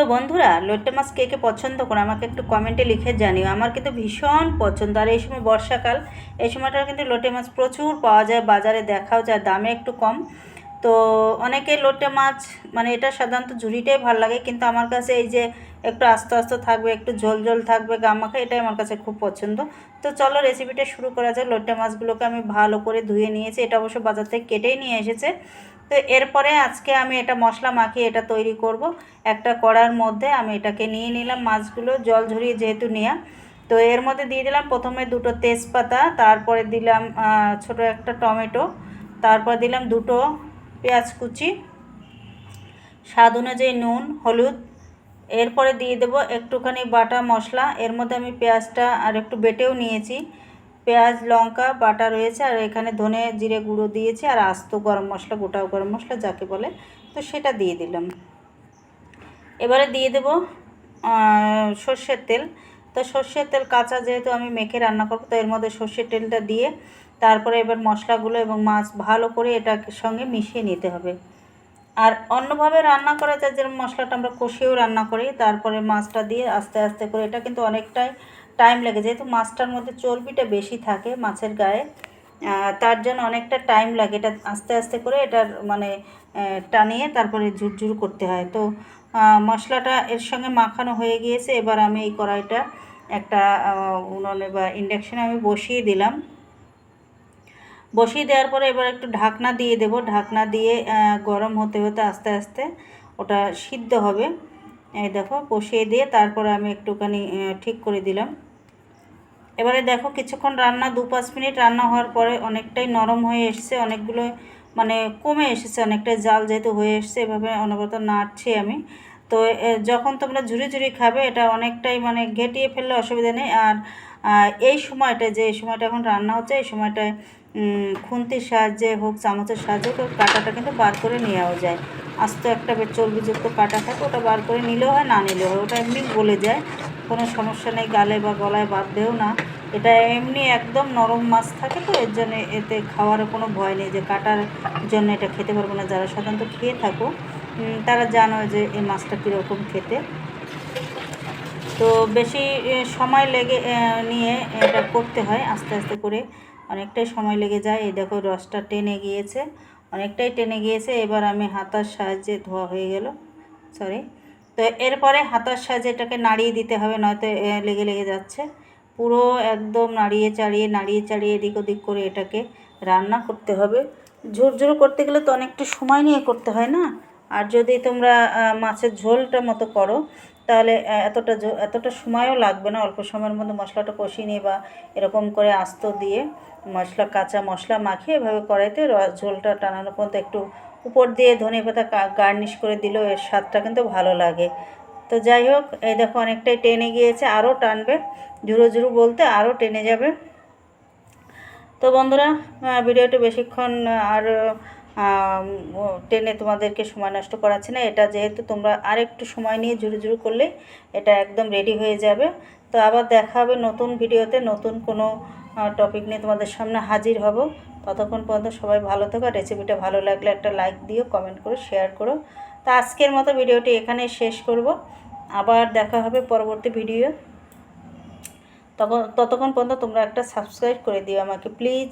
তো বন্ধুরা, লোটে মাছ কে কে পছন্দ করে, আমাকে একটু কমেন্টে লিখে জানিও। আমার কিন্তু ভীষণ পছন্দ। আর এই সময় বর্ষাকাল, এই সময়টা কিন্তু লোটে মাছ প্রচুর পাওয়া যায়, বাজারে দেখাও যায়, দামে একটু কম। তো অনেকে লোটে মাছ মানে এটা সাধারণত ঝুড়িটাই ভালো লাগে, কিন্তু আমার কাছে এই যে একটু আস্তে আস্তে থাকবে, একটু ঝোল ঝোল থাকবে গামাখা এটাই আমার কাছে খুব পছন্দ। তো চলো রেসিপিটা শুরু করা যায় লোটে মাছগুলোকে আমি ভালো করে ধুয়ে নিয়েছি, এটা অবশ্য বাজার থেকে কেটেই নিয়ে এসেছে। তো এরপরে আজকে আমি এটা মশলা মাখিয়ে এটা তৈরি করব। একটা কড়ার মধ্যে আমি এটাকে নিয়ে নিলাম মাছগুলো, জল ঝরিয়ে যেহেতু নেওয়া তো এর মধ্যে দিয়ে দিলাম প্রথমে দুটো তেজপাতা, তারপরে দিলাম ছোট একটা টমেটো, তারপর দিলাম দুটো পেঁয়াজ কুচি, স্বাদ অনুযায়ী নুন, হলুদ। এরপরে দিয়ে দেবো একটুখানি বাটা মশলা। এর মধ্যে আমি পেঁয়াজটা আর একটু বেটেও নিয়েছি। পেঁয়াজ, লঙ্কা, বাটা রয়েছে আর এখানে ধনে জিরে গুঁড়ো দিয়েছি আর আস্ত গরম মশলা, গোটা গরম মশলা যাকে বলে, তো সেটা দিয়ে দিলাম। এবারে দিয়ে দেব সর্ষের তেল। তো সর্ষের তেল কাঁচা যেহেতু আমি মেখে রান্না করব, তো এর মধ্যে সর্ষের তেলটা দিয়ে তারপরে এবার মশলাগুলো এবং মাছ ভালো করে এটার সঙ্গে মিশিয়ে নিতে হবে। আর অন্যভাবে রান্না করা যায় যেরকম মশলাটা আমরা কষিয়েও রান্না করি, তারপরে মাছটা দিয়ে আস্তে আস্তে করে, এটা কিন্তু অনেকটাই টাইম লাগে যেহেতু মাছটার মধ্যে চর্বিটা বেশি থাকে মাছের গায়ে। তার জন্য অনেকটা টাইম লাগে, এটা আস্তে আস্তে করে এটার মানে টানিয়ে তারপরে ঝুরঝুর করতে হয়। তো মশলাটা এর সঙ্গে মাখানো হয়ে গিয়েছে, এবার আমি এই কড়াইটা একটা উনুনে বা ইন্ডাকশানে আমি বসিয়ে দিলাম। বসিয়ে দেওয়ার পরে এবার একটু ঢাকনা দিয়ে দেব। ঢাকনা দিয়ে গরম হতে হতে আস্তে আস্তে ওটা সিদ্ধ হবে। এই দেখো বসিয়ে দিয়ে তারপরে আমি একটুখানি ঠিক করে দিলাম। এবারে দেখো কিছুক্ষণ রান্না দু পাঁচ মিনিট রান্না হওয়ার পরে অনেকটাই নরম হয়ে এসছে, অনেকগুলো মানে কমে এসেছে অনেকটাই জাল যেহেতু হয়ে এসছে, এভাবে অনবরত নাড়ছি আমি। তো যখন তোমরা ঝুড়ি ঝুড়ি খাবে, এটা অনেকটাই মানে ঘেটিয়ে ফেললে অসুবিধা নেই। আর এই সময়টা যে, এই সময়টা এখন রান্না হচ্ছে, এই সময়টায় খুন্তির সাহায্যে হোক, চামচের সাহায্যে হোক কাঁটাটা কিন্তু বার করে নেওয়াও যায়। আস্ত একটা চর্বিযুক্ত কাটা থাকে, ওটা বার করে নিলেও হয়, না নিলেও হয়, ওটা এমনি গলে যায়। কোনো সমস্যা নেই, গালে বা গলায় বাঁধবেও না। এটা এমনি একদম নরম মাছ থাকে তো, এর জন্য এতে খাওয়ারও কোনো ভয় নেই যে কাটার জন্য এটা খেতে পারব না। যারা সাধারণত খেয়ে থাকো তারা জানো যে এই মাছটা কীরকম খেতে। তো বেশি সময় লেগে নিয়ে এটা করতে হয়। আস্তে আস্তে করে অনেকটাই সময় লেগে যায়। এই দেখো রসটা টেনে গিয়েছে, অনেকটাই টেনে গিয়েছে। এবার আমি হাতার সাহায্যে ধোয়া হয়ে গেল সরি তো এরপরে হাতার সাহায্যে এটাকে নাড়িয়ে দিতে হবে, নয়তো লেগে লেগে যাচ্ছে। পুরো একদম নাড়িয়ে চাড়িয়ে নাড়িয়ে চাড়িয়ে এদিক ওদিক করে এটাকে রান্না করতে হবে। ঝুরঝুর করতে গেলে তো অনেকটা সময় নিয়ে করতে হয় না? আর যদি তোমরা মাছের ঝোলটা মতো করো, তাহলে এতটা এতটা সময়ও লাগবে না অল্প সময়ের মধ্যে মশলাটা কষিয়ে নিয়ে বা এরকম করে আস্ত দিয়ে মশলা, কাঁচা মশলা মাখিয়ে এভাবে কড়াইতে ঝোলটা টানানো পর্যন্ত একটু উপর দিয়ে ধনে পাতা গার্নিশ করে দিলেও এর স্বাদটা কিন্তু ভালো লাগে। তো যাই হোক, এই দেখো অনেকটাই টেনে গিয়েছে আরও টানবে। ঝুরো ঝুরো বলতে আরও টেনে যাবে। তো বন্ধুরা ভিডিওটি বেশিক্ষণ আর টেনে তোমাদেরকে সময় নষ্ট করাচ্ছে না। এটা যেহেতু তোমরা আর একটু সময় নিয়ে ঝুরু ঝুরু করলে এটা একদম রেডি হয়ে যাবে। তো আবার দেখা হবে নতুন ভিডিওতে, নতুন কোনো টপিক নিয়ে তোমাদের সামনে হাজির হব। ততক্ষণ পর্যন্ত সবাই ভালো থাকো। রেসিপিটা ভালো লাগলে একটা লাইক দিও কমেন্ট করো শেয়ার করো। তো আজকের মতো ভিডিওটি এখানে শেষ করব। আবার দেখা হবে পরবর্তী ভিডিও। তখন ততক্ষণ পর্যন্ত তোমরা একটা সাবস্ক্রাইব করে দিও আমাকে প্লিজ